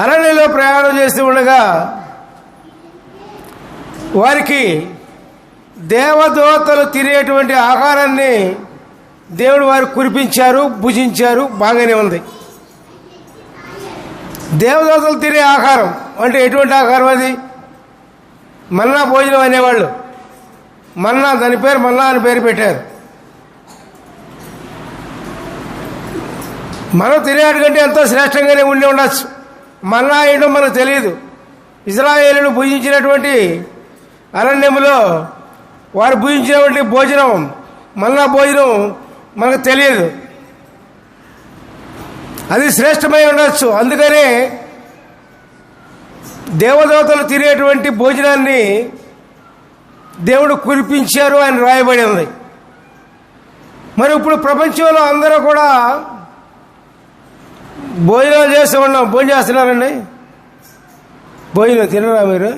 అరణ్యంలో ప్రయాణం చేస్తూ ఉండగా వారికి దేవదోతలు తినేటువంటి ఆహారాన్ని దేవుడు వారు కురిపించారు భుజించారు బాగానే ఉంది. దేవదోతలు తినే ఆహారం అంటే ఎటువంటి ఆహారం అది? మన్నా భోజనం అనేవాళ్ళు. మన్నా దాని పేరు మన్నా అని పేరు పెట్టారు. మనం తినేటికంటే ఎంతో శ్రేష్టంగానే ఉండి ఉండొచ్చు. మన్నా ఏంటో మనకు తెలియదు ఇజ్రాయేలును భుజించినటువంటి అరణ్యములో వారు భుజించినటువంటి భోజనం మన్నా భోజనం మనకు తెలియదు. అది శ్రేష్టమై ఉండొచ్చు. అందుకనే దేవదేవతలు తినేటువంటి భోజనాన్ని దేవుడు కురిపించారు అని రాయబడి ఉంది. మరి ఇప్పుడు ప్రపంచంలో అందరూ కూడా భోజనాలు చేస్తూ ఉన్నాం. భోజనం చేస్తున్నారండి? భోజనం తినరా మీరు?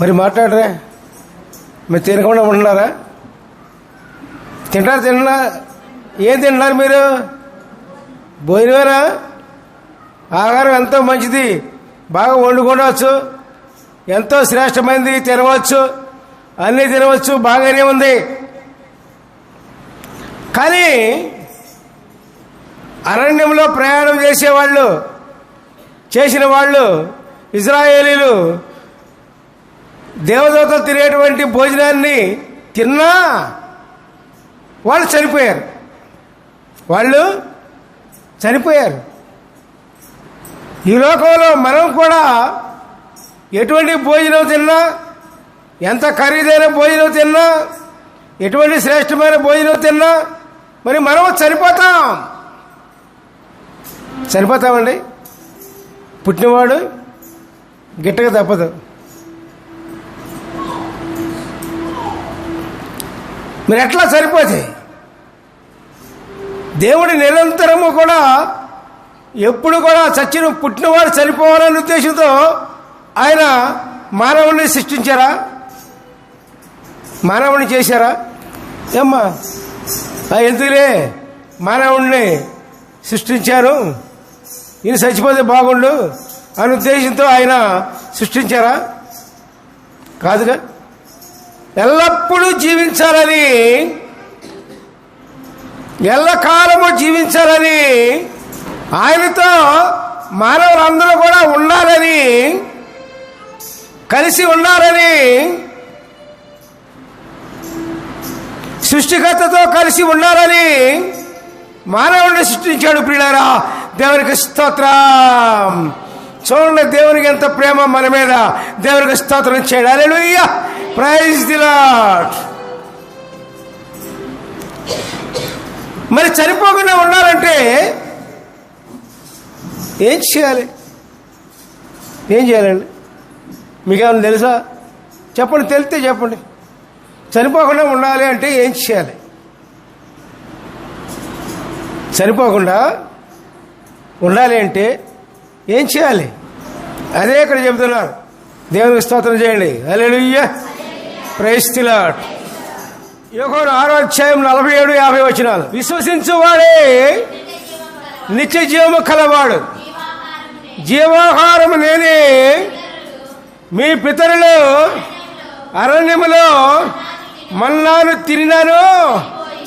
మరి మాట్లాడరా? మీరు తినకుండా ఉంటున్నారా? తింటారు తిన్నా ఏం తింటున్నారు మీరు? భోజనమేనా? ఆహారం ఎంతో మంచిది. బాగా వండుకోవచ్చు. ఎంతో శ్రేష్టమైనది తినవచ్చు. అన్నీ తినవచ్చు. బాగానే ఉంది. కానీ అరణ్యంలో ప్రయాణం చేసేవాళ్ళు చేసిన వాళ్ళు ఇజ్రాయేలీలు దేవదూతలు తినేటువంటి భోజనాన్ని తిన్నా వాళ్ళు చనిపోయారు. వాళ్ళు చనిపోయారు. ఈ లోకంలో మనం కూడా ఎటువంటి భోజనం తిన్నా ఎంత ఖరీదైన భోజనం తిన్నా ఎటువంటి శ్రేష్టమైన భోజనం తిన్నా మరి మనం చనిపోతాం. చనిపోతామండి. పుట్టినవాడు గిట్టగా తప్పదు. మీరు ఎట్లా సరిపోతే దేవుడు నిరంతరము కూడా ఎప్పుడు కూడా చచ్చిన పుట్టినవాడు చనిపోవాలనే ఉద్దేశంతో ఆయన మానవుడిని సృష్టించారా? మానవుడిని చేశారా? ఏమ్మా ఎందుకులే మానవుడిని సృష్టించారు? ఈయన చచ్చిపోతే బాగుండు అనే ఉద్దేశంతో ఆయన సృష్టించారా? కాదుగా? ఎల్లప్పుడూ జీవించాలని ఎల్లకాలము జీవించాలని ఆయనతో మానవులందరూ కూడా ఉండాలని కలిసి ఉండాలని సృష్టికర్తతో కలిసి ఉండాలని మానవుడిని సృష్టించాడు ప్రియులారా. దేవునికి స్తోత్రం. చూడండి దేవునికి ఎంత ప్రేమ మన మీద. దేవునికి స్తోత్రం చేయడం. అలెలుయ్య ప్రైజ్ దిలాట్ మరి చనిపోకుండా ఉండాలంటే ఏం చేయాలి? ఏం చేయాలండి? మీకేమైనా తెలుసా? చెప్పండి తెలిస్తే చెప్పండి. చనిపోకుండా ఉండాలి అంటే ఏం చేయాలి? చనిపోకుండా ఉండాలి అంటే ఏం చేయాలి? అదే ఇక్కడ చెబుతున్నారు. దేవునికి స్తోత్రం చేయండి. అలెలుయ్య ప్రైస్తిలాట్ యోగోరు ఆరో అధ్యాయం నలభై ఏడు యాభై వచ్చినాలు విశ్వసించువాడే నిత్య జీవము కలవాడు. జీవాహారము నేనే. మీ పితరులు అరణ్యములో మన్నాను తిరినాను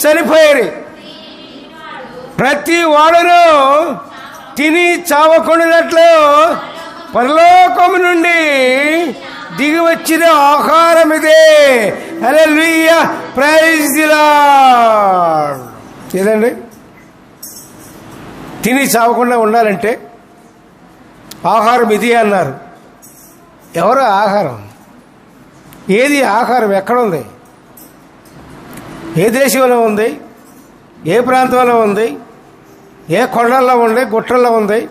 చనిపోయారు. ప్రతి వాడును తిని చావకుండానట్లు పరలోకము నుండి దిగి వచ్చిన ఆహారం ఇదే. హల్లెలూయా. ప్రైజ్ ది ఏదండి? తిని చావకుండా ఉండాలంటే ఆహారం ఇది అన్నారు. ఎవరు ఆహారం? ఏది ఆహారం? ఎక్కడ ఉంది? ఏ దేశంలో ఉంది? ఏ ప్రాంతంలో ఉంది? ఏ కొండల్లో ఉంది గుట్టల్లో ఉంది?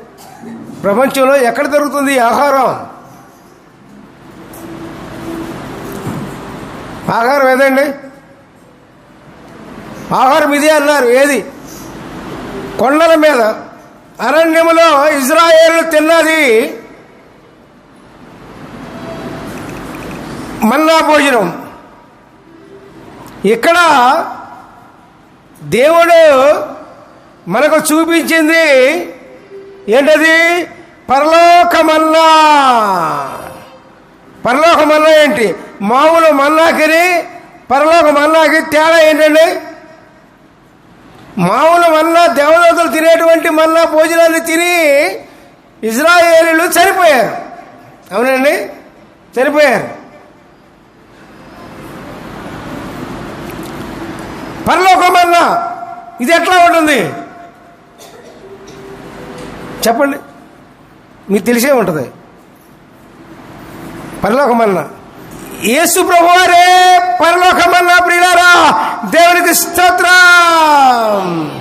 ప్రపంచంలో ఎక్కడ దొరుకుతుంది ఆహారం? ఆహారం ఏదండి? ఆహారం ఇదే అన్నారు. ఏది? కొండల మీద. అరణ్యములో ఇజ్రాయేల్ తిన్నది మన్నా భోజనం. ఇక్కడ దేవుడు మనకు చూపించింది ఏంటది? పరలోకమన్నా. పరలోకమన్నా ఏంటి? మామూలు మల్లాకిని పరలోక మన్నాకి తేడా ఏంటండి? మామూలు మన్నా దేవదూతలు తినేటువంటి మన్నా భోజనాన్ని తిని ఇజ్రాయేలీలు చనిపోయారు. అవునండి? చనిపోయారు. పరలోకమన్నా ఇది ఎట్లా ఉంటుంది? చెప్పండి. మీకు తెలిసే ఉంటుంది. పరలోకమన్నా. యేసు ప్రభువారే పరలోకమన్నా ప్రియులారా దేవునికి స్తోత్రం.